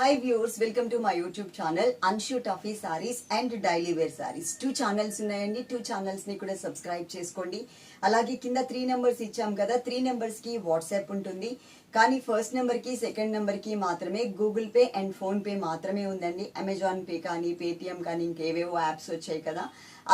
Hi viewers welcome to my YouTube channel Anshu Tuffy sarees and daily wear sarees two channels ఉన్నాయండి. Two ఛానల్స్ని కూడా subscribe చేసుకోండి. అలాగే కింద త్రీ నెంబర్స్ ఇచ్చాం కదా త్రీ నెంబర్స్కి వాట్సాప్ ఉంటుంది. కానీ ఫస్ట్ నెంబర్కి సెకండ్ నెంబర్కి మాత్రమే Google Pay and PhonePe మాత్రమే ఉందండి. అమెజాన్ పే కానీ పేటిఎం కానీ ఇంకేవేవో యాప్స్ వచ్చాయి కదా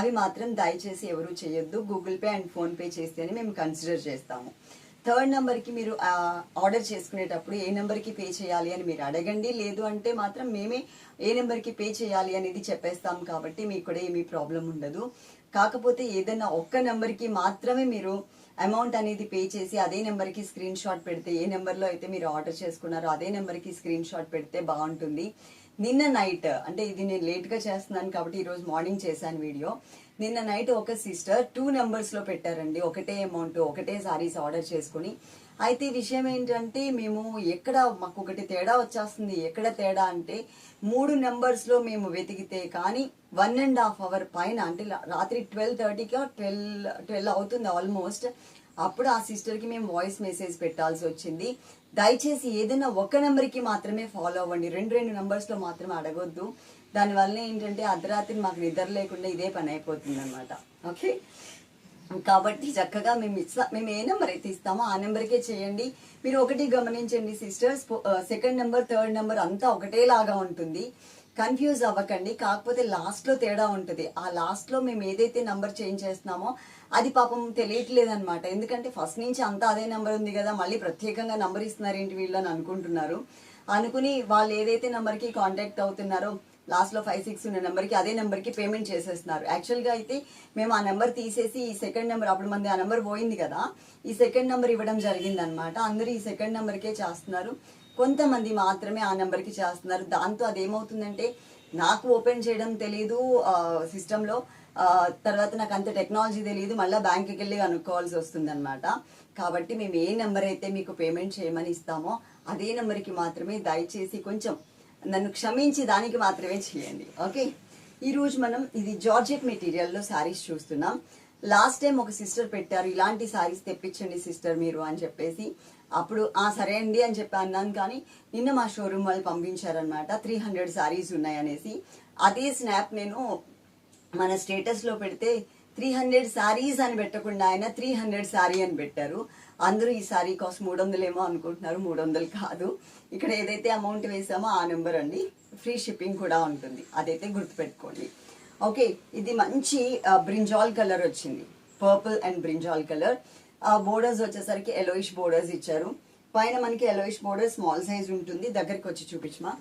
అవి మాత్రం దయచేసి ఎవరు చేయొద్దు. Google Pay and PhonePe చేస్తేనే మేము కన్సిడర్ చేస్తాము. థర్డ్ నెంబర్కి మీరు ఆర్డర్ చేసుకునేటప్పుడు ఏ నెంబర్కి పే చేయాలి అని మీరు అడగండి. లేదు అంటే మాత్రం మేమే ఏ నెంబర్కి పే చేయాలి అనేది చెప్పేస్తాం కాబట్టి మీకు కూడా ఏమీ ప్రాబ్లం ఉండదు. కాకపోతే ఏదైనా ఒక్క నెంబర్కి మాత్రమే మీరు అమౌంట్ అనేది పే చేసి అదే నెంబర్కి స్క్రీన్ షాట్ పెడితే ఏ నెంబర్లో అయితే మీరు ఆర్డర్ చేసుకున్నారో అదే నెంబర్కి స్క్రీన్ షాట్ పెడితే బాగుంటుంది. నిన్న నైట్ అంటే ఇది నేను లేట్గా చేస్తున్నాను కాబట్టి ఈరోజు మార్నింగ్ చేశాను వీడియో నిన్న నైట్ ఒక సిస్టర్ టూ నెంబర్స్లో పెట్టారండి. ఒకటే అమౌంట్ ఒకటే సారీస్ ఆర్డర్ చేసుకుని అయితే ఈ విషయం ఏంటంటే మేము ఎక్కడ మాకు ఒకటి తేడా వచ్చేస్తుంది ఎక్కడ తేడా అంటే మూడు నెంబర్స్లో మేము వెతికితే కానీ వన్ అండ్ హాఫ్ అవర్ పైన అంటే రాత్రి ట్వెల్వ్ థర్టీకి ట్వెల్వ్ ట్వెల్వ్ అవుతుంది ఆల్మోస్ట్. అప్పుడు ఆ సిస్టర్కి మేము వాయిస్ మెసేజ్ పెట్టాల్సి వచ్చింది. దయచేసి ఏదైనా ఒక నెంబర్కి మాత్రమే ఫాలో అవ్వండి. రెండు రెండు నెంబర్స్లో మాత్రమే అడగొద్దు. దానివల్ల ఏంటంటే అర్ధరాత్రి మాకు నిద్ర లేకుండా ఇదే పని అయిపోతుంది అనమాట ఓకే? కాబట్టి చక్కగా మేము ఇస్తా మేము ఏ నెంబర్ అయితే ఇస్తామో ఆ నెంబర్కే చేయండి. మీరు ఒకటి గమనించండి sisters second number third number అంతా ఒకటేలాగా ఉంటుంది. కన్ఫ్యూజ్ అవ్వకండి. కాకపోతే లాస్ట్లో తేడా ఉంటుంది. ఆ లాస్ట్లో మేము ఏదైతే నెంబర్ చేంజ్ చేస్తున్నామో అది పాపం తెలియట్లేదు అనమాట ఎందుకంటే ఫస్ట్ నుంచి అంతా అదే నెంబర్ ఉంది కదా మళ్ళీ ప్రత్యేకంగా నంబర్ ఇస్తున్నారు ఏంటి వీళ్ళని అనుకుంటున్నారు. అనుకుని వాళ్ళు ఏదైతే నెంబర్కి కాంటాక్ట్ అవుతున్నారో లాస్ట్లో ఫైవ్ సిక్స్ ఉన్న నెంబర్కి అదే నెంబర్కి పేమెంట్ చేసేస్తున్నారు. యాక్చువల్గా అయితే మేము ఆ నెంబర్ తీసేసి ఈ సెకండ్ నెంబర్ అప్పుడు మంది ఆ నెంబర్ పోయింది కదా ఈ సెకండ్ నెంబర్ ఇవ్వడం జరిగింది అనమాట అందరూ ఈ సెకండ్ నెంబర్కే చేస్తున్నారు. కొంతమంది మాత్రమే ఆ నెంబర్కి చేస్తున్నారు. దాంతో అదేమవుతుందంటే నాకు ఓపెన్ చేయడం తెలియదు సిస్టంలో తర్వాత నాకు అంత టెక్నాలజీ తెలియదు మళ్ళీ బ్యాంక్కి వెళ్ళి కనుక్కోవాల్సి వస్తుందన్నమాట. కాబట్టి మేము ఏ నెంబర్ అయితే మీకు పేమెంట్ చేయమని ఇస్తామో అదే నెంబర్కి మాత్రమే దయచేసి కొంచెం నన్ను క్షమించి దానికి మాత్రమే చేయండి ఓకే? ఈరోజు మనం ఇది జార్జెట్ మెటీరియల్లో శారీస్ చూస్తున్నాం. లాస్ట్ టైం ఒక సిస్టర్ పెట్టారు ఇలాంటి శారీస్ తెప్పించండి సిస్టర్ మీరు అని చెప్పేసి. అప్పుడు ఆ సరే అండి అని చెప్పి అన్నాను కానీ నిన్న మా షోరూమ్ వాళ్ళు పంపించారనమాట త్రీ హండ్రెడ్ శారీస్ ఉన్నాయనేసి. అదే స్నాప్ నేను మన స్టేటస్లో పెడితే త్రీ హండ్రెడ్ శారీస్ అని పెట్టకుండా ఆయన త్రీ హండ్రెడ్ శారీ అని పెట్టారు. అందరూ ఈ శారీ కాస్ట్ మూడు వందలేమో అనుకుంటున్నారు. మూడు వందలు కాదు. ఇక్కడ ఏదైతే అమౌంట్ వేసామో ఆ నెంబర్ అండి. ఫ్రీ షిప్పింగ్ కూడా ఉంటుంది. అదైతే గుర్తుపెట్టుకోండి. ఓకే ఇది మంచి బ్రింజాల్ కలర్ వచ్చింది. Purple and brinjal colour. Borders వచ్చేసరికి ఎలోయిష్ బోర్డర్స్ ఇచ్చారు. పైన మనకి ఎలోయిష్ బోర్డర్ స్మాల్ సైజ్ ఉంటుంది. దగ్గరికి వచ్చి చూపించమా.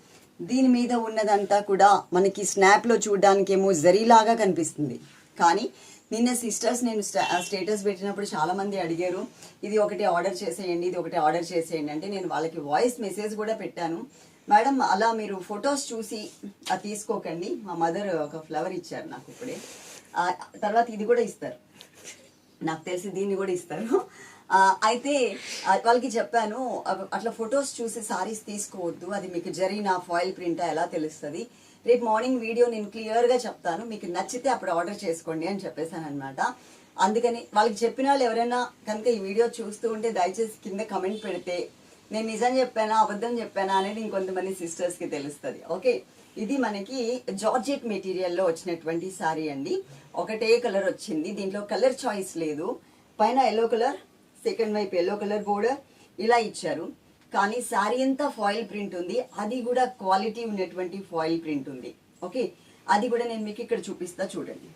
దీని మీద ఉన్నదంతా కూడా మనకి స్నాప్లో చూడడానికేమో చూడడానికి జరీలాగా కనిపిస్తుంది. కానీ నిన్న సిస్టర్స్ నేను స్టేటస్ పెట్టినప్పుడు చాలామంది అడిగారు ఇది ఒకటి ఆర్డర్ చేసేయండి ఇది ఒకటి ఆర్డర్ చేసేయండి అంటే నేను వాళ్ళకి వాయిస్ మెసేజ్ కూడా పెట్టాను. మేడం అలా మీరు ఫొటోస్ చూసి అది తీసుకోకండి. మా మదర్ ఒక ఫ్లవర్ ఇచ్చారు నాకు ఇప్పుడే. తర్వాత ఇది కూడా ఇస్తారు. నాకు తెలిసి దీన్ని కూడా ఇస్తారు. అయితే వాళ్ళకి చెప్పాను అట్లా ఫొటోస్ చూసి సారీస్ తీసుకోవద్దు అది మీకు జరిగిన ఫాయిల్ ప్రింట్ ఎలా తెలుస్తుంది? రేపు మార్నింగ్ వీడియో నేను క్లియర్గా చెప్తాను. మీకు నచ్చితే అప్పుడు ఆర్డర్ చేసుకోండి అని చెప్పేశాను అనమాట అందుకని వాళ్ళకి చెప్పిన వాళ్ళు ఎవరైనా కనుక ఈ వీడియో చూస్తూ ఉంటే దయచేసి కింద కమెంట్ పెడితే నేను నిజం చెప్పానా అబద్ధం చెప్పానా అనేది ఇంకొంతమంది సిస్టర్స్కి తెలుస్తుంది. ఓకే ఇది మనకి జార్జెట్ మెటీరియల్లో వచ్చినటువంటి సారీ అండి. ఒకటే కలర్ వచ్చింది. దీంట్లో కలర్ చాయిస్ లేదు. పైన ఎల్లో కలర్ సెకండ్ వైపు ఎల్లో కలర్ బోర్డర్ ఇలా ఇచ్చారు. కానీ శారీ అంతా ఫాయిల్ ప్రింట్ ఉంది. అది కూడా క్వాలిటీ ఉన్నటువంటి ఫాయిల్ ప్రింట్ ఉంది. ఓకే? అది కూడా నేను మీకు ఇక్కడ చూపిస్తా చూడండి.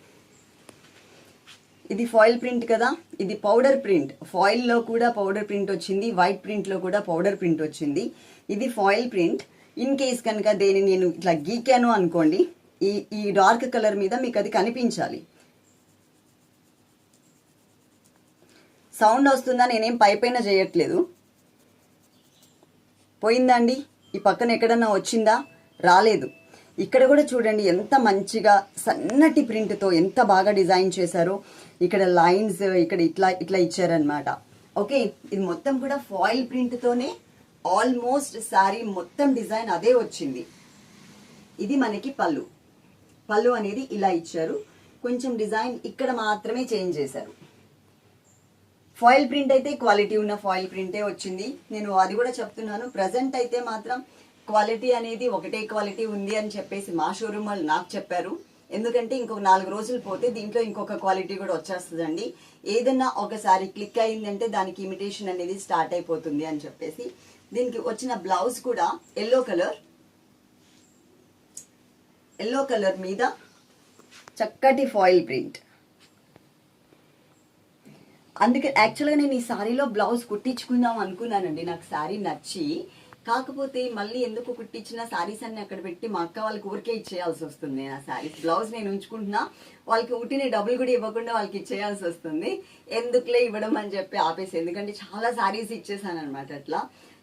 ఇది ఫాయిల్ ప్రింట్ కదా? ఇది పౌడర్ ప్రింట్. ఫాయిల్లో కూడా పౌడర్ ప్రింట్ వచ్చింది. వైట్ ప్రింట్లో కూడా పౌడర్ ప్రింట్ వచ్చింది. ఇది ఫాయిల్ ప్రింట్. ఇన్ కేస్ కనుక దేని నేను ఇట్లా గీకాను అనుకోండి ఈ ఈ డార్క్ కలర్ మీద మీకు అది కనిపించాలి. సౌండ్ వస్తుందా? నేనేం పైపైన చేయట్లేదు. పోయిందా పోయిందండి? ఈ పక్కన ఎక్కడన్నా వచ్చిందా? రాలేదు. ఇక్కడ కూడా చూడండి ఎంత మంచిగా సన్నటి ప్రింట్తో ఎంత బాగా డిజైన్ చేశారో. ఇక్కడ లైన్స్ ఇక్కడ ఇట్లా ఇట్లా ఇచ్చారనమాట ఓకే ఇది మొత్తం కూడా ఫాయిల్ ప్రింట్తోనే ఆల్మోస్ట్ శారీ మొత్తం డిజైన్ అదే వచ్చింది. ఇది మనకి పళ్ళు. పళ్ళు అనేది ఇలా ఇచ్చారు. కొంచెం డిజైన్ ఇక్కడ మాత్రమే చేంజ్ చేశారు. ఫాయిల్ ప్రింట్ అయితే క్వాలిటీ ఉన్న ఫాయిల్ ప్రింటే వచ్చింది. నేను అది కూడా చెప్తున్నాను. ప్రజెంట్ అయితే మాత్రం క్వాలిటీ అనేది ఒకటే క్వాలిటీ ఉంది అని చెప్పేసి మా షోరూమ్ వాళ్ళు నాకు చెప్పారు. ఎందుకంటే ఇంకొక నాలుగు రోజులు పోతే దీంట్లో ఇంకొక క్వాలిటీ కూడా వచ్చేస్తుందండి. ఏదన్నా ఒకసారి క్లిక్ అయిందంటే దానికి ఇమిటేషన్ అనేది స్టార్ట్ అయిపోతుంది అని చెప్పేసి. దీనికి వచ్చిన బ్లౌజ్ కూడా ఎల్లో కలర్ ఎల్లో కలర్ మీద చక్కటి ఫాయిల్ ప్రింట్. అందుకే యాక్చువల్గా నేను ఈ శారీలో బ్లౌజ్ కుట్టించుకుందాం అనుకున్నానండి. నాకు శారీ నచ్చి. కాకపోతే మళ్ళీ ఎందుకు కుట్టించిన సారీస్ అన్ని అక్కడ పెట్టి మా అక్క వాళ్ళకి ఊరికే ఇచ్చేయాల్సి వస్తుంది. ఆ శారీ బ్లౌజ్ నేను ఉంచుకుంటున్నా. వాళ్ళకి ఉట్టిన డబ్బులు కూడా ఇవ్వకుండా వాళ్ళకి ఇచ్చేయాల్సి వస్తుంది. ఎందుకులే ఇవ్వడం అని చెప్పి ఆపేసి. ఎందుకంటే చాలా సారీస్ ఇచ్చేసాను అనమాట అట్లా.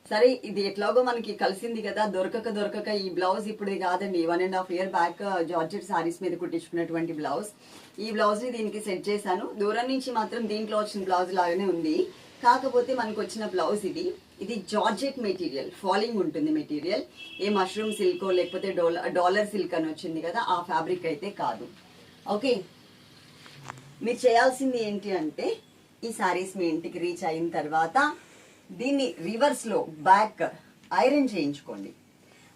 సరే ఇది ఎట్లాగో మనకి కలిసింది కదా. దొరకక దొరకక ఈ బ్లౌజ్ ఇప్పుడు కాదండి. One and half year back georgette sarees మీద కుట్టించుకున్నటువంటి బ్లౌజ్ ఈ బ్లౌజ్ని దీనికి సెట్ చేశాను. దూరం నుంచి మాత్రం దీంట్లో వచ్చిన బ్లౌజ్ లాగానే ఉంది. కాకపోతే మనకు వచ్చిన బ్లౌజ్ ఇది. ఇది జార్జెట్ మెటీరియల్. ఫాలింగ్ ఉంటుంది మెటీరియల్. ఏ మష్రూమ్ సిల్కో లేకపోతే డాలర్ సిల్క్ అని వచ్చింది కదా ఆ ఫ్యాబ్రిక్ అయితే కాదు. ఓకే? మీరు చేయాల్సింది ఏంటి అంటే ఈ శారీస్ మీ ఇంటికి రీచ్ అయిన తర్వాత దీన్ని రివర్స్లో బ్యాక్ ఐరన్ చేయించుకోండి.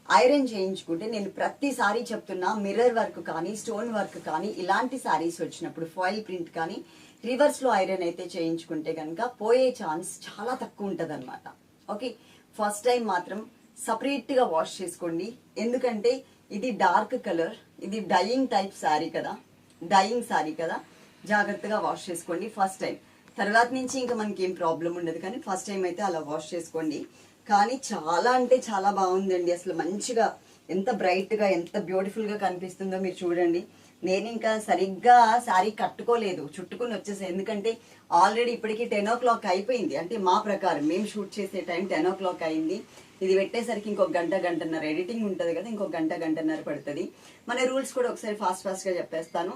ఐరన్ చేయించుకుంటే నేను ప్రతిసారి చెప్తున్నా మిర్రర్ వర్క్ కానీ స్టోన్ వర్క్ కానీ ఇలాంటి శారీస్ వచ్చినప్పుడు ఫాయిల్ ప్రింట్ కానీ రివర్స్లో ఐరన్ అయితే చేయించుకుంటే కనుక పోయే ఛాన్స్ చాలా తక్కువ ఉంటుంది ఓకే? ఫస్ట్ టైం మాత్రం సపరేట్గా వాష్ చేసుకోండి. ఎందుకంటే ఇది డార్క్ కలర్ ఇది డయింగ్ టైప్ శారీ కదా డయింగ్ శారీ కదా. జాగ్రత్తగా వాష్ చేసుకోండి ఫస్ట్ టైం. తర్వాత నుంచి ఇంకా మనకి ఏం ప్రాబ్లం ఉండదు కానీ ఫస్ట్ టైం అయితే అలా వాష్ చేసుకోండి. కానీ చాలా అంటే చాలా బాగుందండి. అసలు మంచిగా ఎంత బ్రైట్గా ఎంత బ్యూటిఫుల్గా కనిపిస్తుందో మీరు చూడండి. నేను ఇంకా సరిగ్గా శారీ కట్టుకోలేదు చుట్టుకుని వచ్చేసాను. ఎందుకంటే ఆల్రెడీ ఇప్పటికి టెన్ ఓ క్లాక్ అయిపోయింది. అంటే మా ప్రకారం మేము షూట్ చేసే టైం టెన్ ఓ క్లాక్ అయింది. ఇది పెట్టేసరికి ఇంకొక గంట గంటన్నర ఎడిటింగ్ ఉంటుంది కదా ఇంకొక గంట గంటన్నర పడుతుంది. మన రూల్స్ కూడా ఒకసారి ఫాస్ట్ ఫాస్ట్గా చెప్పేస్తాను.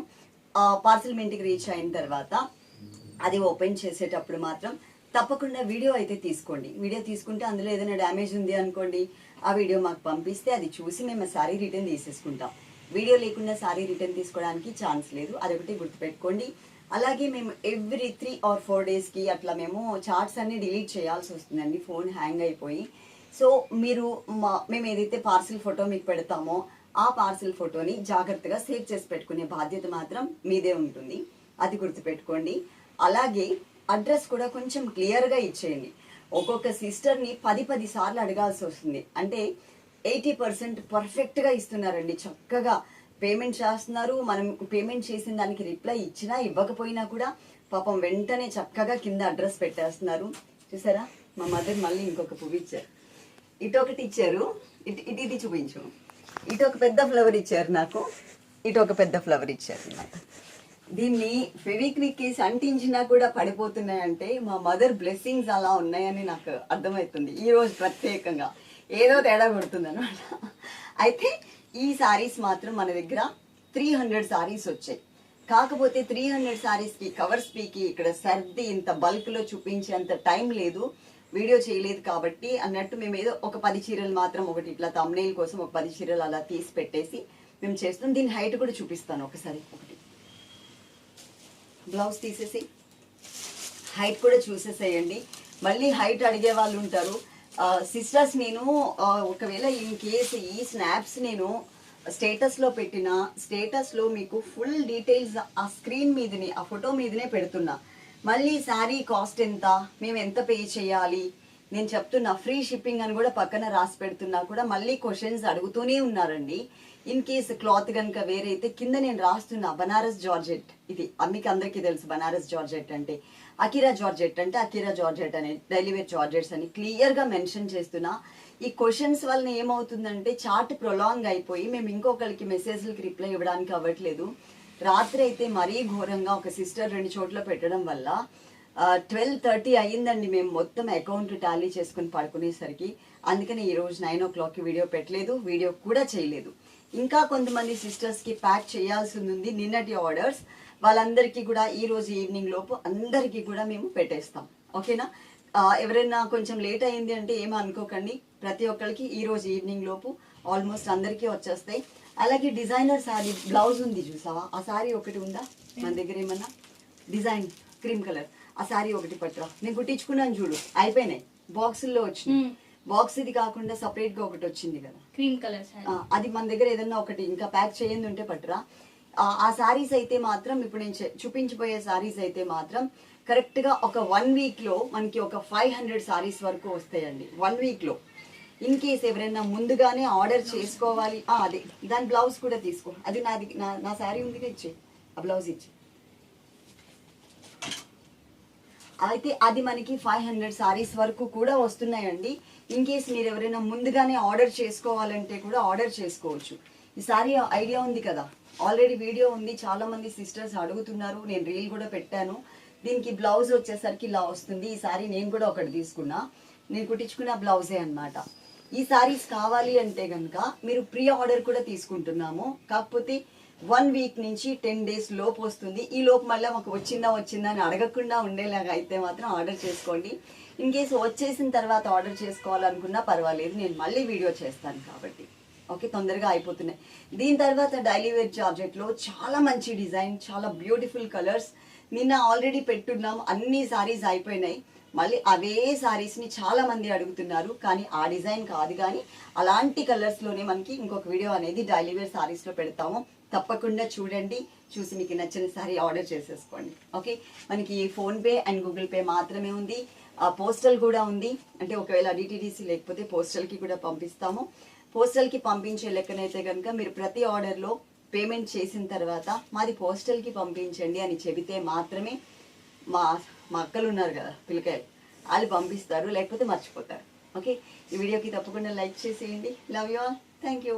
పార్సిల్ మీ ఇంటికి రీచ్ అయిన తర్వాత అది ఓపెన్ చేసేటప్పుడు మాత్రం తప్పకుండా వీడియో అయితే తీసుకోండి. వీడియో తీసుకుంటే అందులో ఏదైనా డ్యామేజ్ ఉంది అనుకోండి ఆ వీడియో మాకు పంపిస్తే అది చూసి మేము సారీ రిటర్న్ తీసేసుకుంటాం. వీడియో లేకుండా సారీ రిటర్న్ తీసుకోవడానికి ఛాన్స్ లేదు. అదొకటి గుర్తుపెట్టుకోండి. అలాగే మేము ఎవ్రీ త్రీ ఆర్ ఫోర్ డేస్కి అట్లా మేము చార్ట్స్ అన్ని డిలీట్ చేయాల్సి వస్తుందండి. ఫోన్ హ్యాంగ్ అయిపోయి. సో మీరు మా మేము ఏదైతే పార్సిల్ ఫోటో మీకు పెడతామో ఆ పార్సిల్ ఫోటోని జాగ్రత్తగా సేవ్ చేసి పెట్టుకునే బాధ్యత మాత్రం మీదే ఉంటుంది. అది గుర్తుపెట్టుకోండి. అలాగే అడ్రస్ కూడా కొంచెం క్లియర్గా ఇచ్చేయండి. ఒక్కొక్క సిస్టర్ని పది పది సార్లు అడగాల్సి వస్తుంది. అంటే ఎయిటీ పర్సెంట్ పర్ఫెక్ట్గా ఇస్తున్నారండి. చక్కగా పేమెంట్ చేస్తున్నారు. మనం పేమెంట్ చేసిన దానికి రిప్లై ఇచ్చినా ఇవ్వకపోయినా కూడా పాపం వెంటనే చక్కగా కింద అడ్రస్ పెట్టేస్తున్నారు. చూసారా? మా మదర్ మళ్ళీ ఇంకొక పువ్వు ఇచ్చారు. ఇటు ఒకటి ఇచ్చారు. ఇటు ఇటు ఇది చూపించు. ఇటు ఒక పెద్ద ఫ్లవర్ ఇచ్చారు నాకు. ఇటు ఒక పెద్ద ఫ్లవర్ ఇచ్చారు. నాకు దీన్ని ఫెవిక్విక్ వేసి అంటించినా కూడా పడిపోతున్నాయంటే మా మదర్ బ్లెస్సింగ్స్ అలా ఉన్నాయని నాకు అర్థమవుతుంది. ఈరోజు ప్రత్యేకంగా. ఏదో తేడా కొడుతుంది అనమాట అయితే ఈ సారీస్ మాత్రం మన దగ్గర త్రీ హండ్రెడ్ సారీస్ వచ్చాయి. కాకపోతే త్రీ హండ్రెడ్ సారీస్కి కవర్ స్పీకి ఇక్కడ సర్ది ఇంత బల్క్లో చూపించేంత టైం లేదు. వీడియో చేయలేదు కాబట్టి అన్నట్టు మేము ఏదో ఒక పది చీరలు మాత్రం ఒకటి ఇట్లా తమ్నేల్ కోసం ఒక పది చీరలు అలా తీసి పెట్టేసి మేము చేస్తాం దీని హైట్ కూడా చూపిస్తాను ఒకసారి. ఒకటి. బ్లౌజ్ తీసేసి హైట్ కూడా చూసేసేయండి. మళ్ళీ హైట్ అడిగే వాళ్ళు ఉంటారు. సిస్టర్స్ నేను ఒకవేళ ఇన్ కేస్ ఈ స్నాప్స్ నేను స్టేటస్లో పెట్టిన స్టేటస్లో మీకు ఫుల్ డీటెయిల్స్ ఆ స్క్రీన్ మీదనే ఆ ఫోటో మీదనే పెడుతున్నా. మళ్ళీ శారీ కాస్ట్ ఎంత? మేము ఎంత పే చేయాలి? నేను చెప్తున్నా ఫ్రీ షిప్పింగ్ అని కూడా పక్కన రాసి పెడుతున్నా కూడా మళ్ళీ క్వశ్చన్స్ అడుగుతూనే ఉన్నారండి. ఇన్ కేస్ క్లాత్ కనుక వేరైతే కింద నేను రాస్తున్నా బనారస్ జార్జెట్. ఇది మీకు అందరికీ తెలుసు బనారస్ జార్జెట్ అంటే. అకిరా జార్జెట్ అంటే అకిరా జార్జెట్ అనే డైలీవేర్ జార్జెట్స్ అని క్లియర్గా మెన్షన్ చేస్తున్నా. ఈ క్వశ్చన్స్ వలన ఏమవుతుందంటే చాట్ ప్రొలాంగ్ అయిపోయి మేము ఇంకొకరికి మెసేజ్లకి రిప్లై ఇవ్వడానికి అవ్వట్లేదు. రాత్రి అయితే మరీ ఘోరంగా ఒక సిస్టర్ రెండు చోట్ల పెట్టడం వల్ల ట్వెల్వ్ థర్టీ అయ్యిందండి మేము మొత్తం అకౌంట్ టాలీ చేసుకుని పడుకునేసరికి. అందుకని ఈ రోజు నైన్ ఓ క్లాక్కి వీడియో పెట్టలేదు వీడియో కూడా చేయలేదు. ఇంకా కొంతమంది సిస్టర్స్కి ప్యాక్ చేయాల్సి ఉంది నిన్నటి ఆర్డర్స్ వాళ్ళందరికీ కూడా ఈ రోజు ఈవినింగ్ లోపు అందరికీ కూడా మేము పెట్టేస్తాం. ఓకేనా? ఎవరైనా కొంచెం లేట్ అయింది అంటే ఏమీ అనుకోకండి. ప్రతి ఒక్కరికి ఈ రోజు ఈవినింగ్ లోపు ఆల్మోస్ట్ అందరికీ వచ్చేస్తాయి. అలాగే డిజైనర్ శారీ బ్లౌజ్ ఉంది చూసావా? ఆ శారీ ఒకటి ఉందా? మన దగ్గర ఏమన్నా? డిజైన్ క్రీమ్ కలర్ ఆ శారీ ఒకటి పట్టురా. నేను కుట్టించుకున్నాను చూడు. అయిపోయినాయి. బాక్సుల్లో వచ్చినాయి. బాక్స్ ఇది కాకుండా separate గా ఒకటి వచ్చింది కదా. క్రీమ్ కలర్ అది మన దగ్గర ఏదన్నా ఒకటి ఇంకా ప్యాక్ చేయండి ఉంటే పట్టురా. ఆ, సారీస్ అయితే మాత్రం ఇప్పుడు నేను చూపించబోయే సారీస్ అయితే మాత్రం కరెక్ట్గా ఒక వన్ వీక్లో మనకి ఒక ఫైవ్ హండ్రెడ్ సారీస్ వరకు వస్తాయండి. వన్ వీక్లో. ఇన్ కేస్ ఎవరైనా ముందుగానే ఆర్డర్ చేసుకోవాలి. ఆ, అదే. దాని బ్లౌజ్ కూడా తీసుకో. అది నాది నా నా శారీ ఉందిగా ఇచ్చే. ఆ బ్లౌజ్ ఇచ్చే. అయితే అది మనకి ఫైవ్ హండ్రెడ్ సారీస్ వరకు కూడా వస్తున్నాయండి. ఇన్ కేస్ మీరు ఎవరైనా ముందుగానే ఆర్డర్ చేసుకోవాలంటే కూడా ఆర్డర్ చేసుకోవచ్చు. ఈ ఐడియా ఉంది కదా? ఆల్రెడీ వీడియో ఉంది. చాలా మంది సిస్టర్స్ అడుగుతున్నారు. నేను రీల్ కూడా పెట్టాను. దీనికి బ్లౌజ్ వచ్చేసరికి ఇలా వస్తుంది. ఈ సారీ నేను కూడా ఒకటి తీసుకున్నా. నేను కుట్టించుకున్న బ్లౌజే అనమాట ఈ సారీస్ కావాలి అంటే కనుక మీరు ప్రీ ఆర్డర్ కూడా తీసుకుంటున్నాము. కాకపోతే వన్ వీక్ నుంచి టెన్ డేస్ లోపు వస్తుంది. ఈ లోపు మళ్ళీ మాకు వచ్చిందా వచ్చిందా అని అడగకుండా ఉండేలాగా అయితే మాత్రం ఆర్డర్ చేసుకోండి. ఇన్ కేసు వచ్చేసిన తర్వాత ఆర్డర్ చేసుకోవాలనుకున్నా పర్వాలేదు నేను మళ్ళీ వీడియో చేస్తాను కాబట్టి. ఓకే తొందరగా అయిపోతున్నాయి. దీని తర్వాత డైలీ వేర్ జార్జెట్లో చాలా మంచి డిజైన్ చాలా బ్యూటిఫుల్ కలర్స్. నిన్న ఆల్రెడీ పెట్టున్నాం అన్ని సారీస్ అయిపోయినాయి. మళ్ళీ అవే శారీస్ని చాలామంది అడుగుతున్నారు కానీ ఆ డిజైన్ కాదు కానీ అలాంటి కలర్స్లోనే మనకి ఇంకొక వీడియో అనేది డైలీ వేర్ సారీస్లో పెడతాము. తప్పకుండా చూడండి చూసి మీకు నచ్చిన సారీ ఆర్డర్ చేసేసుకోండి. ఓకే మనకి PhonePe and Google Pay మాత్రమే ఉంది. ఆ పోస్టల్ కూడా ఉంది. అంటే ఒకవేళ డిటీడీసీ లేకపోతే పోస్టల్కి కూడా పంపిస్తాము. పోస్టల్కి పంపించే లెక్కనైతే కనుక మీరు ప్రతి ఆర్డర్లో పేమెంట్ చేసిన తర్వాత మాది పోస్టల్కి పంపించండి అని చెబితే మాత్రమే మా మా అక్కలు ఉన్నారు కదా పిల్లకాయలు. వాళ్ళు పంపిస్తారు లేకపోతే మర్చిపోతారు. ఓకే? ఈ వీడియోకి తప్పకుండా లైక్ చేసేయండి. Love you all thank you